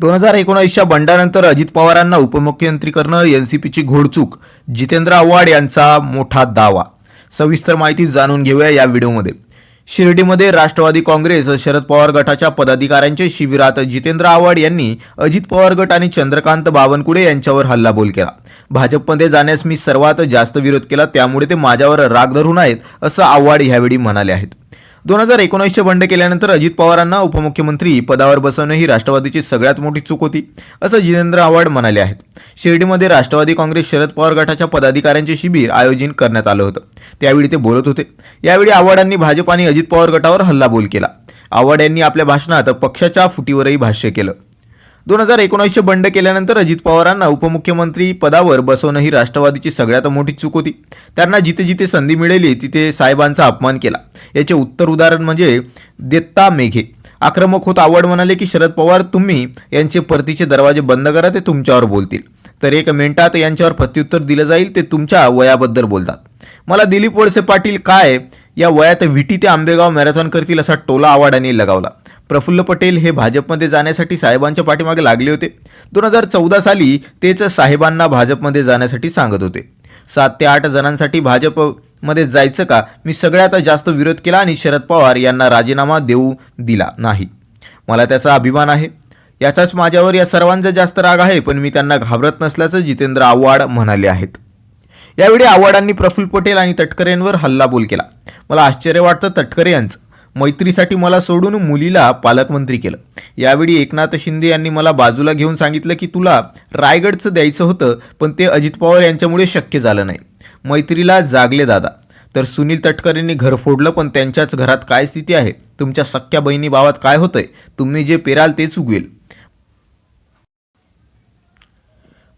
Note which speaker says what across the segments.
Speaker 1: दोन हजार एकोणावीसच्या बंडानंतर अजित पवारांना उपमुख्यमंत्री करणं एन सी पीची घोडचूक. जितेंद्र आव्हाड यांचा मोठा दावा. सविस्तर माहिती जाणून घेऊया या व्हिडिओमध्ये. शिर्डीमध्ये राष्ट्रवादी काँग्रेस शरद पवार गटाच्या पदाधिकाऱ्यांच्या शिबिरात जितेंद्र आव्हाड यांनी अजित पवार गट आणि चंद्रकांत बावनकुळे यांच्यावर हल्लाबोल केला. भाजपमध्ये जाण्यास मी सर्वात जास्त विरोध केला त्यामुळे ते माझ्यावर राग धरून आहेत असं आव्हाड यावेळी म्हणाले आहेत. दोन हजार एकोणीसचे बंड केल्यानंतर अजित पवारांना उपमुख्यमंत्री पदावर बसवणं ही राष्ट्रवादीची सगळ्यात मोठी चूक होती असं जितेंद्र आव्हाड म्हणाले आहेत. शिर्डीमध्ये राष्ट्रवादी काँग्रेस शरद पवार गटाच्या पदाधिकाऱ्यांचे शिबिर आयोजित करण्यात आलं होतं. त्यावेळी ते बोलत होते. यावेळी आव्हाडांनी भाजप आणि अजित पवार गटावर हल्लाबोल केला. आव्हाड यांनी आपल्या भाषणात पक्षाच्या फुटीवरही भाष्य केलं. दोन हजार एकोणीसचे बंड केल्यानंतर अजित पवारांना उपमुख्यमंत्री पदावर बसवणं ही राष्ट्रवादीची सगळ्यात मोठी चूक होती. त्यांना जिथे जिथे संधी मिळाली तिथे साहेबांचा अपमान केला. याचे उत्तर उदाहरण म्हणजे देत्ता मेघे. आक्रमक होत आवड म्हणाले की शरद पवार तुम्ही यांचे परतीचे दरवाजे बंद करा ते तुमच्यावर बोलतील. तर एक मिनिटात यांच्यावर प्रत्युत्तर दिलं जाईल ते तुमच्या वयाबद्दल बोलतात. मला दिलीप वळसे पाटील काय या वयात विटी ते आंबेगाव मॅरेथॉन करतील असा टोला आवाडाने लगावला. प्रफुल्ल पटेल हे भाजपमध्ये जाण्यासाठी साहेबांच्या पाठीमागे लागले होते. दोन हजार चौदा साली तेच साहेबांना भाजपमध्ये जाण्यासाठी सांगत होते. सात ते आठ जणांसाठी भाजप मध्ये जायचं का? मी सगळ्यात जास्त विरोध केला आणि शरद पवार यांना राजीनामा देऊ दिला नाही. मला त्याचा अभिमान आहे. याचाच माझ्यावर या सर्वांचा जास्त राग आहे पण मी त्यांना घाबरत नसल्याचं जितेंद्र आव्हाड म्हणाले आहेत. यावेळी आव्हाडांनी प्रफुल्ल पटेल आणि तटकरेंवर हल्लाबोल केला. मला आश्चर्य वाटतं तटकरे यांचं. मैत्रीसाठी मला सोडून मुलीला पालकमंत्री केलं. यावेळी एकनाथ शिंदे यांनी मला बाजूला घेऊन सांगितलं की तुला रायगडचं द्यायचं होतं पण ते अजित पवार यांच्यामुळे शक्य झालं नाही. मैत्रीला जागले दादा. तर सुनील तटकरेंनी घर फोडलं पण त्यांच्याच घरात काय स्थिती आहे? तुमच्या सख्या बहिणी भावात काय होतंय? तुम्ही जे पेराल तेच उगवेल.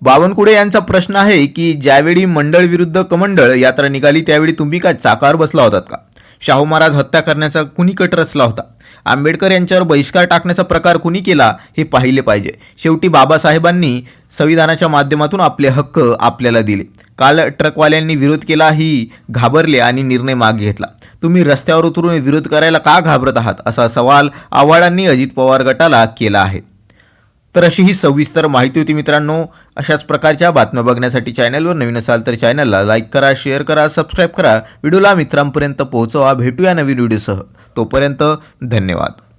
Speaker 1: बावनकुळे यांचा प्रश्न आहे की ज्यावेळी मंडळ विरुद्ध कमंडळ यात्रा निघाली त्यावेळी तुम्ही काय चाकार बसला होतात का? शाहू महाराज हत्या करण्याचा कुणी कट रचला होता? आंबेडकर यांच्यावर बहिष्कार टाकण्याचा प्रकार कुणी केला हे पाहिले पाहिजे. शेवटी बाबासाहेबांनी संविधानाच्या माध्यमातून आपले हक्क आपल्याला दिले. काल ट्रकवाल्यांनी विरोध केला ही घाबरले आणि निर्णय मागे घेतला. तुम्ही रस्त्यावर उतरून विरोध करायला का घाबरत आहात? असा सवाल आव्हाडांनी अजित पवार गटाला केला आहे. तर अशी ही सविस्तर माहिती होती मित्रांनो. अशाच प्रकारच्या बातम्या बघण्यासाठी चॅनलवर नवीन असाल तर चॅनलला लाईक करा शेअर करा सबस्क्राईब करा. व्हिडिओला मित्रांपर्यंत पोहोचवा. भेटूया नवीन व्हिडिओसह. तोपर्यंत धन्यवाद.